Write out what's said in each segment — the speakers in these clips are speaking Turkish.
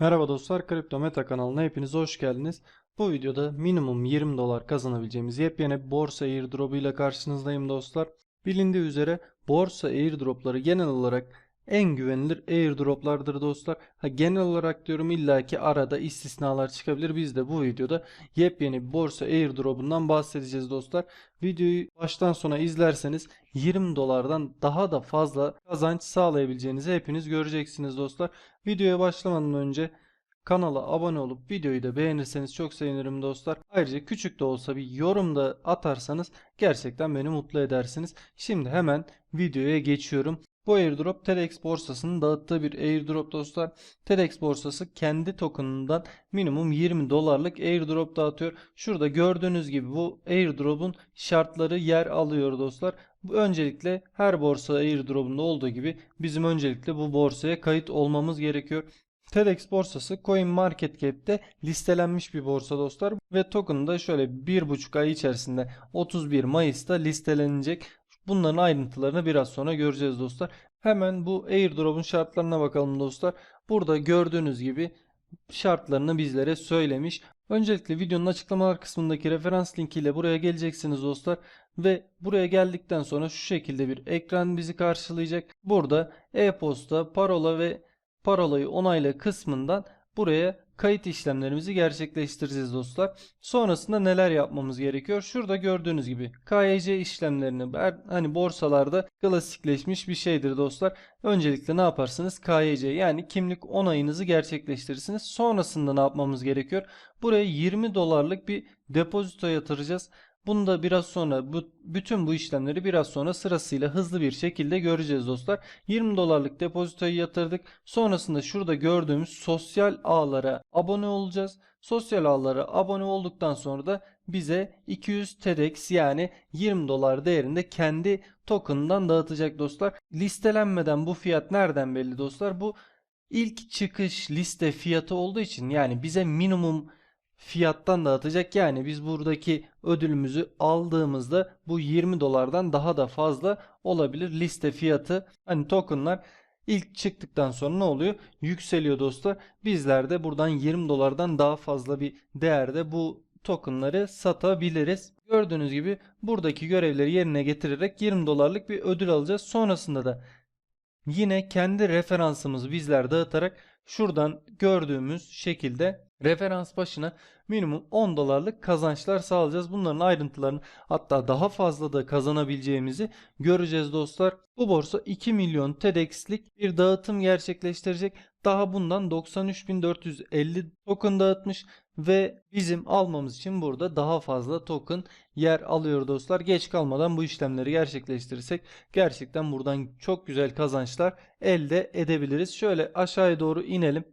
Merhaba dostlar, Kripto Meta kanalına hepiniz hoş geldiniz. Bu videoda minimum 20 dolar kazanabileceğimiz yepyeni borsa airdrop ile karşınızdayım dostlar. Bilindiği üzere borsa airdropları genel olarak en güvenilir airdroplardır dostlar. Ha, genel olarak diyorum illaki arada istisnalar çıkabilir. Biz de bu videoda yepyeni bir borsa airdropundan bahsedeceğiz dostlar. Videoyu baştan sona izlerseniz 20 dolardan daha da fazla kazanç sağlayabileceğinizi hepiniz göreceksiniz dostlar. Videoya başlamadan önce kanala abone olup videoyu da beğenirseniz çok sevinirim dostlar. Ayrıca küçük de olsa bir yorum da atarsanız gerçekten beni mutlu edersiniz. Şimdi hemen videoya geçiyorum. Bu airdrop TEDx borsasının dağıttığı bir airdrop dostlar. TEDx borsası kendi tokenından minimum 20 dolarlık airdrop dağıtıyor. Şurada gördüğünüz gibi bu airdrop'un şartları yer alıyor dostlar. Öncelikle her borsa airdrop'unda olduğu gibi bizim öncelikle bu borsaya kayıt olmamız gerekiyor. TEDx borsası CoinMarketCap'te listelenmiş bir borsa dostlar ve token da şöyle 1,5 ay içerisinde 31 Mayıs'ta listelenecek. Bunların ayrıntılarını biraz sonra göreceğiz dostlar. Hemen bu airdrop'un şartlarına bakalım dostlar. Burada gördüğünüz gibi şartlarını bizlere söylemiş. Öncelikle videonun açıklamalar kısmındaki referans linkiyle buraya geleceksiniz dostlar. Ve buraya geldikten sonra şu şekilde bir ekran bizi karşılayacak. Burada e-posta, parola ve parolayı onayla kısmından buraya kayıt işlemlerimizi gerçekleştireceğiz dostlar. Sonrasında neler yapmamız gerekiyor? Şurada gördüğünüz gibi KYC işlemlerini hani borsalarda klasikleşmiş bir şeydir dostlar. Öncelikle ne yaparsınız? KYC yani kimlik onayınızı gerçekleştirirsiniz. Sonrasında ne yapmamız gerekiyor? Buraya 20 dolarlık bir depozito yatıracağız. Bunu da biraz sonra bu, bütün bu işlemleri biraz sonra sırasıyla hızlı bir şekilde göreceğiz dostlar. 20 dolarlık depozitoyu yatırdık. Sonrasında şurada gördüğümüz sosyal ağlara abone olacağız. Sosyal ağlara abone olduktan sonra da bize 200 TEDx yani 20 dolar değerinde kendi token'dan dağıtacak dostlar. Listelenmeden bu fiyat nereden belli dostlar? Bu ilk çıkış liste fiyatı olduğu için yani bize minimum fiyattan dağıtacak. Yani biz buradaki ödülümüzü aldığımızda bu 20 dolardan daha da fazla olabilir. Liste fiyatı hani tokenlar ilk çıktıktan sonra ne oluyor? Yükseliyor dostlar. Bizler de buradan 20 dolardan daha fazla bir değerde bu tokenları satabiliriz. Gördüğünüz gibi buradaki görevleri yerine getirerek 20 dolarlık bir ödül alacağız. Sonrasında da yine kendi referansımızı bizler dağıtarak şuradan gördüğümüz şekilde referans başına minimum 10 dolarlık kazançlar sağlayacağız. Bunların ayrıntılarını hatta daha fazla da kazanabileceğimizi göreceğiz dostlar. Bu borsa 2 milyon TEDx'lik bir dağıtım gerçekleştirecek. Daha bundan 93.450 token dağıtmış ve bizim almamız için burada daha fazla token yer alıyor dostlar. Geç kalmadan bu işlemleri gerçekleştirirsek gerçekten buradan çok güzel kazançlar elde edebiliriz. Şöyle aşağıya doğru inelim.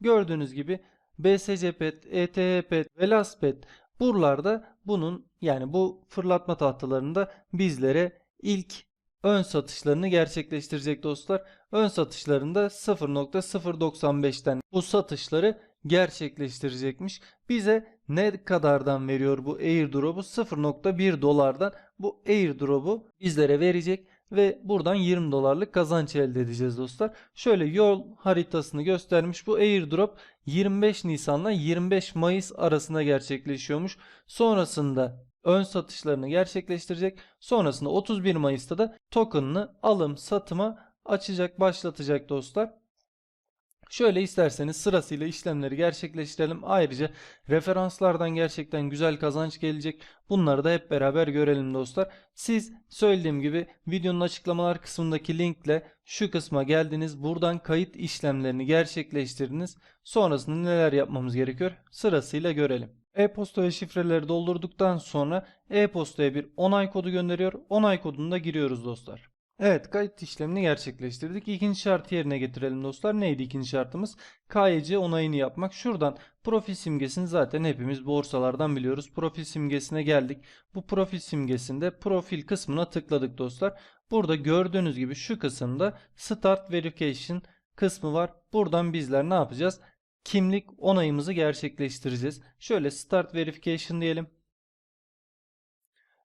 Gördüğünüz gibi BSC Pet, ETH Pet ve Last Pet buralarda bunun yani bu fırlatma tahtalarında bizlere ilk ön satışlarını gerçekleştirecek dostlar. Ön satışlarında 0.095'ten bu satışları gerçekleştirecekmiş. Bize ne kadardan veriyor bu airdrop'u? 0.1 dolardan bu airdrop'u bizlere verecek ve buradan 20 dolarlık kazanç elde edeceğiz dostlar. Şöyle yol haritasını göstermiş. Bu airdrop 25 Nisan'la 25 Mayıs arasında gerçekleşiyormuş. Sonrasında ön satışlarını gerçekleştirecek. Sonrasında 31 Mayıs'ta da token'ını alım satıma açacak, başlatacak dostlar. Şöyle isterseniz sırasıyla işlemleri gerçekleştirelim. Ayrıca referanslardan gerçekten güzel kazanç gelecek. Bunları da hep beraber görelim dostlar. Siz söylediğim gibi videonun açıklamalar kısmındaki linkle şu kısma geldiniz. Buradan kayıt işlemlerini gerçekleştirdiniz. Sonrasında neler yapmamız gerekiyor? Sırasıyla görelim. E-posta ve şifreleri doldurduktan sonra e-postaya bir onay kodu gönderiyor. Onay kodunu da giriyoruz dostlar. Evet kayıt işlemini gerçekleştirdik. İkinci şartı yerine getirelim dostlar. Neydi ikinci şartımız? KYC onayını yapmak. Şuradan profil simgesini zaten hepimiz borsalardan biliyoruz. Profil simgesine geldik. Bu profil simgesinde profil kısmına tıkladık dostlar. Burada gördüğünüz gibi şu kısımda Start Verification kısmı var. Buradan bizler ne yapacağız? Kimlik onayımızı gerçekleştireceğiz. Şöyle Start Verification diyelim.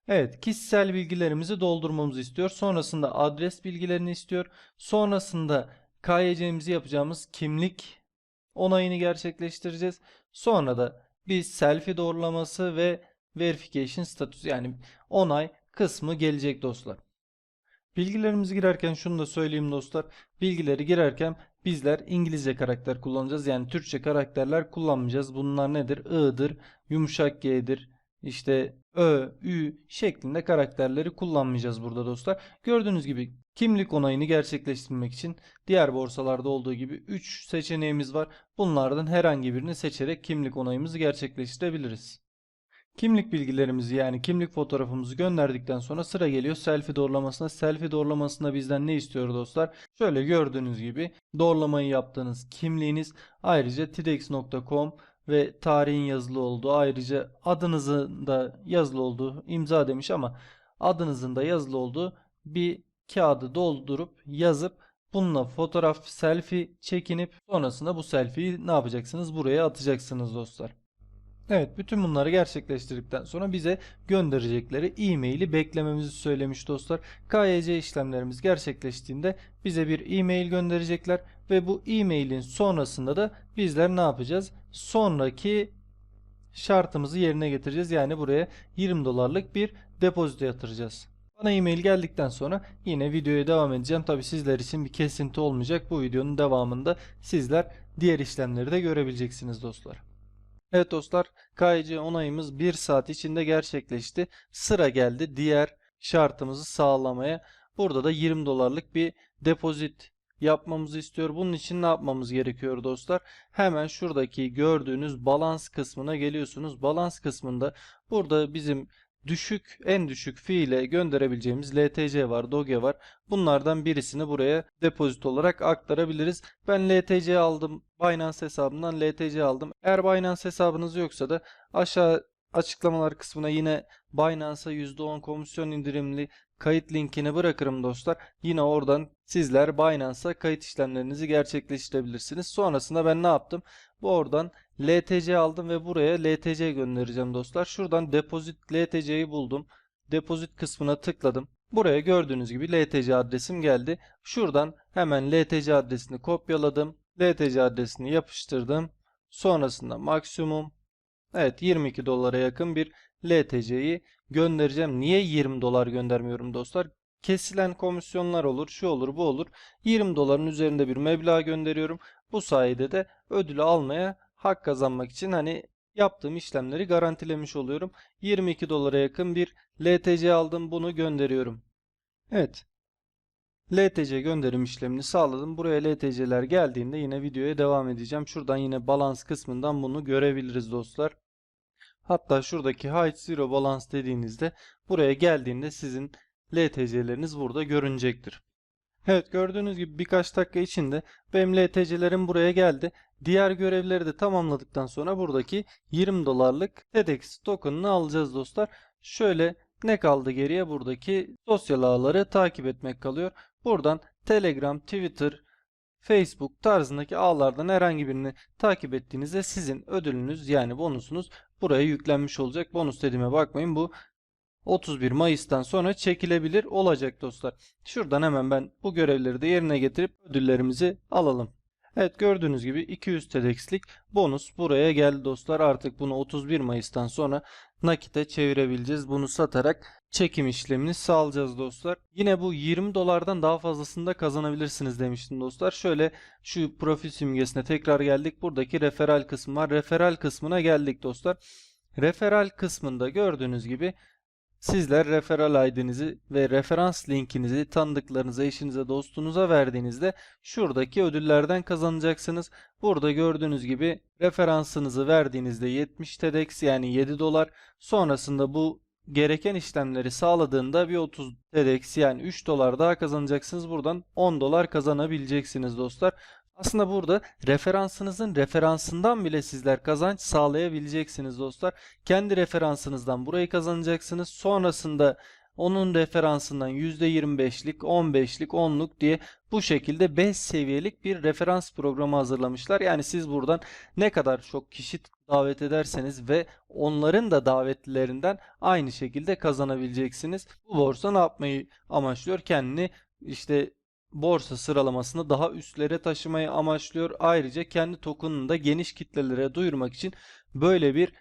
Evet, kişisel bilgilerimizi doldurmamızı istiyor. Sonrasında adres bilgilerini istiyor. Sonrasında KYC'mizi yapacağımız kimlik onayını gerçekleştireceğiz. Sonra da bir selfie doğrulaması ve verification status yani onay kısmı gelecek dostlar. Bilgilerimizi girerken şunu da söyleyeyim dostlar. Bilgileri girerken bizler İngilizce karakter kullanacağız. Yani Türkçe karakterler kullanmayacağız. Bunlar nedir? I'dır, yumuşak G'dir, işte Ö, Ü şeklinde karakterleri kullanmayacağız burada dostlar. Gördüğünüz gibi kimlik onayını gerçekleştirmek için diğer borsalarda olduğu gibi 3 seçeneğimiz var. Bunlardan herhangi birini seçerek kimlik onayımızı gerçekleştirebiliriz. Kimlik bilgilerimizi yani kimlik fotoğrafımızı gönderdikten sonra sıra geliyor selfie doğrulamasına. Selfie doğrulamasında bizden ne istiyor dostlar? Şöyle gördüğünüz gibi doğrulamayı yaptığınız kimliğiniz ayrıca tidex.com ve tarihin yazılı olduğu ayrıca adınızın da yazılı olduğu imza demiş ama adınızın da yazılı olduğu bir kağıdı doldurup yazıp bununla fotoğraf selfie çekinip sonrasında bu selfie'yi ne yapacaksınız? Buraya atacaksınız dostlar. Evet, bütün bunları gerçekleştirdikten sonra bize gönderecekleri e-maili beklememizi söylemiş dostlar. KYC işlemlerimiz gerçekleştiğinde bize bir e-mail gönderecekler ve bu e-mailin sonrasında da bizler ne yapacağız? Sonraki şartımızı yerine getireceğiz. Yani buraya 20 dolarlık bir depozito yatıracağız. Bana e-mail geldikten sonra yine videoya devam edeceğim. Tabi sizler için bir kesinti olmayacak. Bu videonun devamında sizler diğer işlemleri de görebileceksiniz dostlar. Evet dostlar, KYC onayımız 1 saat içinde gerçekleşti. Sıra geldi diğer şartımızı sağlamaya. Burada da 20 dolarlık bir depozit yapmamızı istiyor. Bunun için ne yapmamız gerekiyor dostlar? Hemen şuradaki gördüğünüz balans kısmına geliyorsunuz. Balans kısmında burada bizim düşük en düşük fiile gönderebileceğimiz LTC var, Doge var. Bunlardan birisini buraya depozit olarak aktarabiliriz. Ben LTC aldım. Binance hesabından LTC aldım. Eğer Binance hesabınız yoksa da aşağı açıklamalar kısmına yine Binance'a %10 komisyon indirimli kayıt linkini bırakırım dostlar. Yine oradan sizler Binance'a kayıt işlemlerinizi gerçekleştirebilirsiniz. Sonrasında ben ne yaptım? Bu oradan LTC aldım ve buraya LTC göndereceğim dostlar. Şuradan depozit LTC'yi buldum. Depozit kısmına tıkladım. Buraya gördüğünüz gibi LTC adresim geldi. Şuradan hemen LTC adresini kopyaladım. LTC adresini yapıştırdım. Sonrasında maksimum evet 22 dolara yakın bir LTC'yi göndereceğim. Niye 20 dolar göndermiyorum dostlar? Kesilen komisyonlar olur, şu olur, bu olur. 20 doların üzerinde bir meblağ gönderiyorum. Bu sayede de ödülü almaya hak kazanmak için hani yaptığım işlemleri garantilemiş oluyorum. 22 dolara yakın bir LTC aldım. Bunu gönderiyorum. Evet. LTC gönderim işlemini sağladım. Buraya LTC'ler geldiğinde yine videoya devam edeceğim. Şuradan yine balans kısmından bunu görebiliriz dostlar. Hatta şuradaki hide zero balance dediğinizde buraya geldiğinde sizin LTC'leriniz burada görünecektir. Evet gördüğünüz gibi birkaç dakika içinde benim LTC'lerim buraya geldi. Diğer görevleri de tamamladıktan sonra buradaki 20 dolarlık TEDx token'ını alacağız dostlar. Şöyle ne kaldı geriye? Buradaki sosyal ağları takip etmek kalıyor. Buradan Telegram, Twitter, Facebook tarzındaki ağlardan herhangi birini takip ettiğinizde sizin ödülünüz yani bonusunuz buraya yüklenmiş olacak. Bonus dediğime bakmayın bu 31 Mayıs'tan sonra çekilebilir olacak dostlar. Şuradan hemen ben bu görevleri de yerine getirip ödüllerimizi alalım. Evet gördüğünüz gibi 200 TEDx'lik bonus buraya geldi dostlar. Artık bunu 31 Mayıs'tan sonra nakite çevirebileceğiz. Bunu satarak çekim işlemini sağlayacağız dostlar. Yine bu 20 dolardan daha fazlasını da kazanabilirsiniz demiştim dostlar. Şöyle şu profil simgesine tekrar geldik. Buradaki referal kısmı var. Referal kısmına geldik dostlar. Referal kısmında gördüğünüz gibi Sizler referral ID'nizi ve referans linkinizi tanıdıklarınıza, eşinize, dostunuza verdiğinizde şuradaki ödüllerden kazanacaksınız. Burada gördüğünüz gibi referansınızı verdiğinizde 70 TEDx yani 7 dolar. Sonrasında bu gereken işlemleri sağladığında bir 30 TEDx yani 3 dolar daha kazanacaksınız. Buradan 10 dolar kazanabileceksiniz dostlar. Aslında burada referansınızın referansından bile sizler kazanç sağlayabileceksiniz dostlar. Kendi referansınızdan burayı kazanacaksınız. Sonrasında onun referansından %25'lik, 15'lik, 10'luk diye bu şekilde 5 seviyelik bir referans programı hazırlamışlar. Yani siz buradan ne kadar çok kişi davet ederseniz ve onların da davetlilerinden aynı şekilde kazanabileceksiniz. Bu borsa ne yapmayı amaçlıyor? Kendini işte borsa sıralamasını daha üstlere taşımayı amaçlıyor. Ayrıca kendi token'ını da geniş kitlelere duyurmak için böyle bir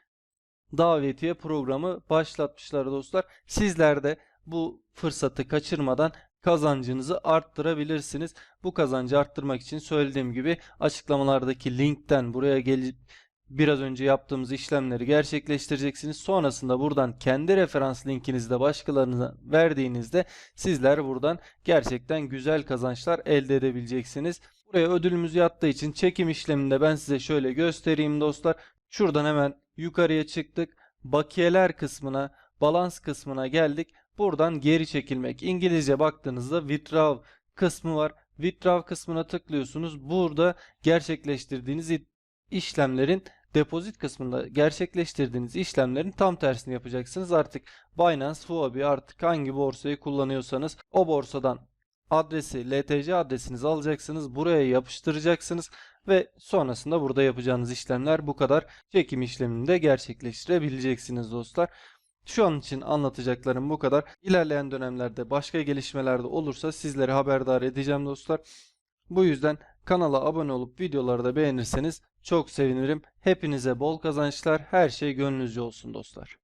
davetiye programı başlatmışlar dostlar. Sizler de bu fırsatı kaçırmadan kazancınızı arttırabilirsiniz. Bu kazancı arttırmak için söylediğim gibi açıklamalardaki linkten buraya gelip biraz önce yaptığımız işlemleri gerçekleştireceksiniz. Sonrasında buradan kendi referans linkinizi de başkalarına verdiğinizde sizler buradan gerçekten güzel kazançlar elde edebileceksiniz. Buraya ödülümüz yattığı için çekim işleminde ben size şöyle göstereyim dostlar. Şuradan hemen yukarıya çıktık. Bakiyeler kısmına, balans kısmına geldik. Buradan geri çekilmek. İngilizce baktığınızda withdraw kısmı var. Withdraw kısmına tıklıyorsunuz. Burada gerçekleştirdiğiniz işlemlerin depozit kısmında gerçekleştirdiğiniz işlemlerin tam tersini yapacaksınız. Artık Binance, Huobi artık hangi borsayı kullanıyorsanız o borsadan adresi, LTC adresinizi alacaksınız. Buraya yapıştıracaksınız ve sonrasında burada yapacağınız işlemler bu kadar. Çekim işlemini de gerçekleştirebileceksiniz dostlar. Şu an için anlatacaklarım bu kadar. İlerleyen dönemlerde başka gelişmelerde olursa sizleri haberdar edeceğim dostlar. Bu yüzden kanala abone olup videoları da beğenirseniz çok sevinirim. Hepinize bol kazançlar, her şey gönlünüzce olsun dostlar.